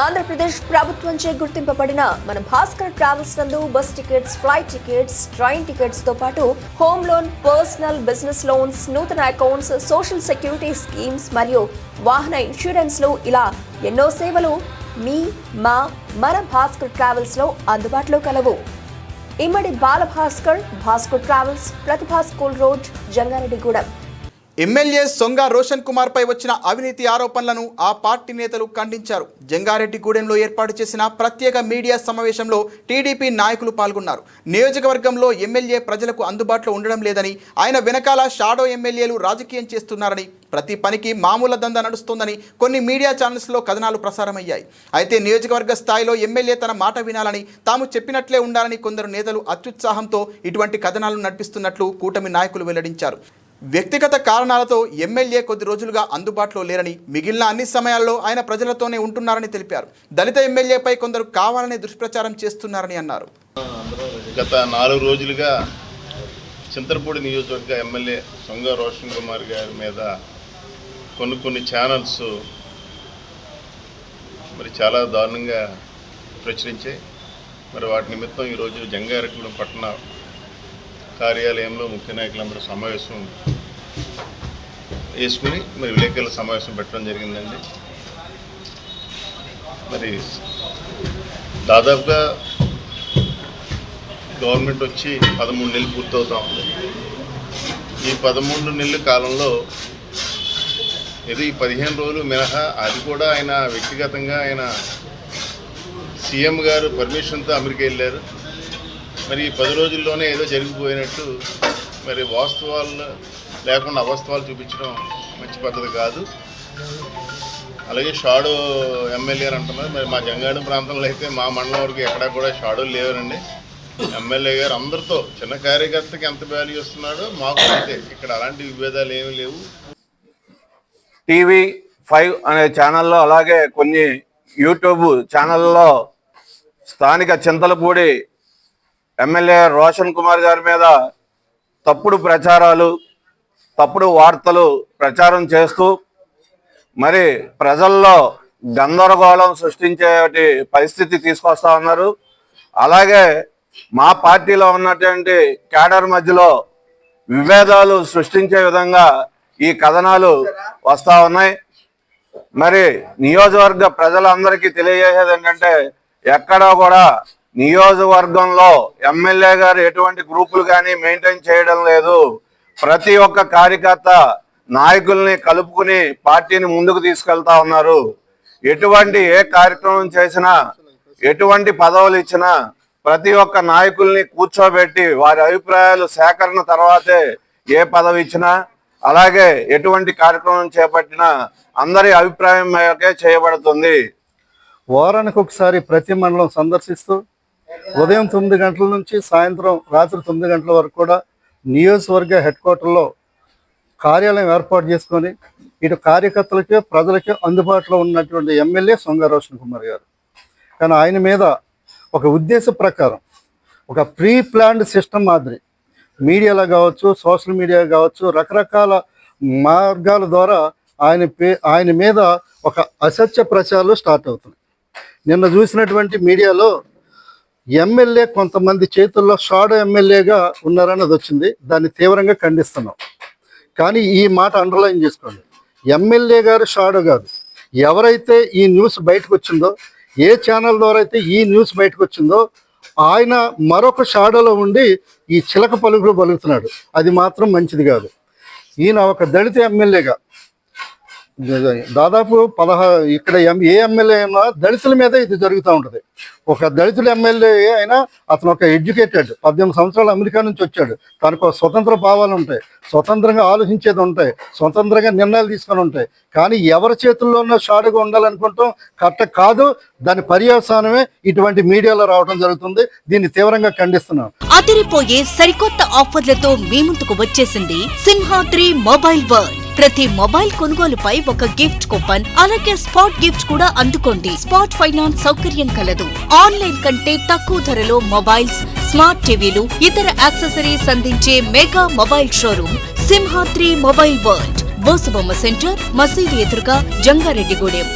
ఆంధ్రప్రదేశ్ ప్రభుత్వంచే గుర్తింపబడిన మన భాస్కర్ ట్రావెల్స్ నందు bus tickets flight tickets train టికెట్స్తో పాటు home loan personal business loans నూతన అకౌంట్స్ సోషల్ సెక్యూరిటీ స్కీమ్స్ మరియు వాహన ఇన్సూరెన్స్లు ఇలా ఎన్నో సేవలు మీ మా మన భాస్కర్ ట్రావెల్స్లో అందుబాటులో కలవు. Immadi Bala Bhaskar Bhaskar travels Pratibha school road Jangareddygudem. MLA Songa Roshan కుమార్పై వచ్చిన అవినీతి ఆరోపణలను ఆ పార్టీ నేతలు ఖండించారు. జంగారెడ్డిగూడెంలో ఏర్పాటు చేసిన ప్రత్యేక మీడియా సమావేశంలో టీడీపీ నాయకులు పాల్గొన్నారు. నియోజకవర్గంలో ఎమ్మెల్యే ప్రజలకు అందుబాటులో ఉండడం లేదని ఆయన వెనకాల షాడో ఎమ్మెల్యేలు రాజకీయం చేస్తున్నారని ప్రతి పనికి మామూలు దందా నడుస్తోందని కొన్ని మీడియా ఛానల్స్లో కథనాలు ప్రసారమయ్యాయి. అయితే నియోజకవర్గ స్థాయిలో ఎమ్మెల్యే తన మాట వినాలని తాము చెప్పినట్లే ఉండాలని కొందరు నేతలు అత్యుత్సాహంతో ఇటువంటి కథనాలు నడిపిస్తున్నట్లు కూటమి నాయకులు వెల్లడించారు. వ్యక్తిగత కారణాలతో ఎమ్మెల్యే కొద్ది రోజులుగా అందుబాటులో లేరని మిగిలిన అన్ని సమయాల్లో ఆయన ప్రజలతోనే ఉంటున్నారని తెలిపారు. దళిత ఎమ్మెల్యేపై కొందరు కావాలనే దుష్ప్రచారం చేస్తున్నారని అన్నారు. గత నాలుగు రోజులుగా చింతలపూడి నియోజకవర్గ ఎమ్మెల్యే సొంగ రోషన్ కుమార్ గారి మీద కొన్ని కొన్ని ఛానల్స్ మరి చాలా దారుణంగా ప్రచురించాయి. మరి వాటి నిమిత్తం ఈరోజు జంగారెడ్డిగూడెం పట్టణ కార్యాలయంలో ముఖ్య నాయకులందరూ సమావేశం వేసుకుని మరి విలేకరుల సమావేశం పెట్టడం జరిగిందండి. మరి దాదాపుగా గవర్నమెంట్ వచ్చి పదమూడు నెలలు పూర్తవుతా ఉంది. ఈ పదమూడు నెలల కాలంలో ఏదో ఈ పదిహేను రోజులు మినహా అది కూడా ఆయన వ్యక్తిగతంగా ఆయన సీఎం గారు పర్మిషన్తో అమెరికా వెళ్ళారు. మరి ఈ పది రోజుల్లోనే ఏదో జరిగిపోయినట్టు మరి వాస్తవాలు లేకుండా అవాస్తవాలు చూపించడం మంచి పద్ధతి కాదు. అలాగే షాడో ఎమ్మెల్యే అని అంటున్నారు మరి మా జంగాడు ప్రాంతంలో అయితే మా మండలం వరకు ఎక్కడా కూడా షాడోలు లేవనండి. ఎమ్మెల్యే గారు అందరితో చిన్న కార్యకర్తకి ఎంత వాల్యూ ఇస్తున్నాడో మాకు అయితే ఇక్కడ అలాంటి విభేదాలు ఏమీ లేవు. టీవీ ఫైవ్ అనే ఛానల్లో అలాగే కొన్ని యూట్యూబ్ ఛానల్లో స్థానిక చింతలపూడి ఎమ్మెల్యే రోషన్ కుమార్ గారి మీద తప్పుడు ప్రచారాలు తప్పుడు వార్తలు ప్రచారం చేస్తూ మరి ప్రజల్లో గందరగోళం సృష్టించే పరిస్థితి తీసుకొస్తా ఉన్నారు. అలాగే మా పార్టీలో ఉన్నటువంటి క్యాడర్ మధ్యలో విభేదాలు సృష్టించే విధంగా ఈ కథనాలు వస్తా ఉన్నాయి. మరి నియోజకవర్గ ప్రజలందరికీ తెలియజేసేది ఏంటంటే ఎక్కడా కూడా నియోజకవర్గంలో ఎమ్మెల్యే గారు ఎటువంటి గ్రూపులు కానీ మెయింటైన్ చేయడం లేదు. ప్రతి ఒక్క కార్యకర్త నాయకుల్ని కలుపుకుని పార్టీని ముందుకు తీసుకెళ్తా ఉన్నారు. ఎటువంటి ఏ కార్యక్రమం చేసినా ఎటువంటి పదవులు ఇచ్చినా ప్రతి ఒక్క నాయకుల్ని కూర్చోబెట్టి వారి అభిప్రాయాలు సేకరణ తర్వాతే ఏ పదవి ఇచ్చినా అలాగే ఎటువంటి కార్యక్రమం చేపట్టినా అందరి అభిప్రాయం మేరకే చేయబడుతుంది. వారానికి ఒకసారి ప్రతి మండలం సందర్శిస్తూ ఉదయం తొమ్మిది గంటల నుంచి సాయంత్రం రాత్రి తొమ్మిది గంటల వరకు కూడా నియోజకవర్గ హెడ్ క్వార్టర్లో కార్యాలయం ఏర్పాటు చేసుకొని ఇటు కార్యకర్తలకే ప్రజలకే అందుబాటులో ఉన్నటువంటి ఎమ్మెల్యే సొంగ రోషన్ కుమార్ గారు. కానీ ఆయన మీద ఒక ఉద్దేశ ప్రకారం ఒక ప్రీ ప్లాన్డ్ సిస్టమ్ మాదిరి మీడియాలో కావచ్చు సోషల్ మీడియా కావచ్చు రకరకాల మార్గాల ద్వారా ఆయన పే ఆయన మీద ఒక అసత్య ప్రచారాలు స్టార్ట్ అవుతున్నాయి. నిన్న చూసినటువంటి మీడియాలో ఎమ్మెల్యే కొంతమంది చేతుల్లో షాడో ఎమ్మెల్యేగా ఉన్నారన్నది వచ్చింది. దాన్ని తీవ్రంగా ఖండిస్తున్నాం. కానీ ఈ మాట అండర్లైన్ చేసుకోండి. ఎమ్మెల్యే గారు షాడో కాదు. ఎవరైతే ఈ న్యూస్ బయటకు వచ్చిందో ఏ ఛానల్ ద్వారా అయితే ఈ న్యూస్ బయటకు వచ్చిందో ఆయన మరొక షాడోలో ఉండి ఈ చిలక పలుకులు పలుకుతున్నాడు. అది మాత్రం మంచిది కాదు. ఈయన ఒక దళిత ఎమ్మెల్యేగా దాదాపు పదహా ఇక్కడ ఎం- ఏ ఎమ్మెల్యే అయినా దళితుల మీద ఇది జరుగుతూ ఉంటుంది. ఒక దళితుల ఎమ్మెల్యే అయినా అతను ఒక ఎడ్యుకేటెడ్ పద్దెనిమిది సంవత్సరాలు అమెరికా నుంచి వచ్చాడు. తనకు స్వతంత్ర భావాలు ఉంటాయి. స్వతంత్రంగా ఆలోచించేది ఉంటాయి. స్వతంత్రంగా నిర్ణయాలు తీసుకొని ఉంటాయి. కానీ ఎవరి చేతుల్లో ఉన్న షాడుగా ఉండాలనుకుంటాం. కరెక్ట్ కాదు. దాని పర్యవసానమే ఇటువంటి మీడియాలో రావడం జరుగుతుంది. దీన్ని తీవ్రంగా ఖండిస్తున్నాం. అదిరిపోయే సరికొత్త ఆఫర్లతో మీ ముందుకు వచ్చేసింది సింహాద్రి మొబైల్ వరల్డ్ ప్రతి మొబైల్ కొనుగోలుపై ఒక గిఫ్ట్ కూపన్ అలాగే స్పాట్ గిఫ్ట్ కూడా అందుకోండి. స్పాట్ ఫైనాన్స్ సౌకర్యం కలదు. ఆన్లైన్ కంటే తక్కువ ధరలో మొబైల్స్ స్మార్ట్ టీవీలు ఇతర యాక్సెసరీస్ అందించే mega mobile showroom Simhadri mobile world. Bosabomma center మసీదు ఎదురుగా జంగారెడ్డిగూడెం.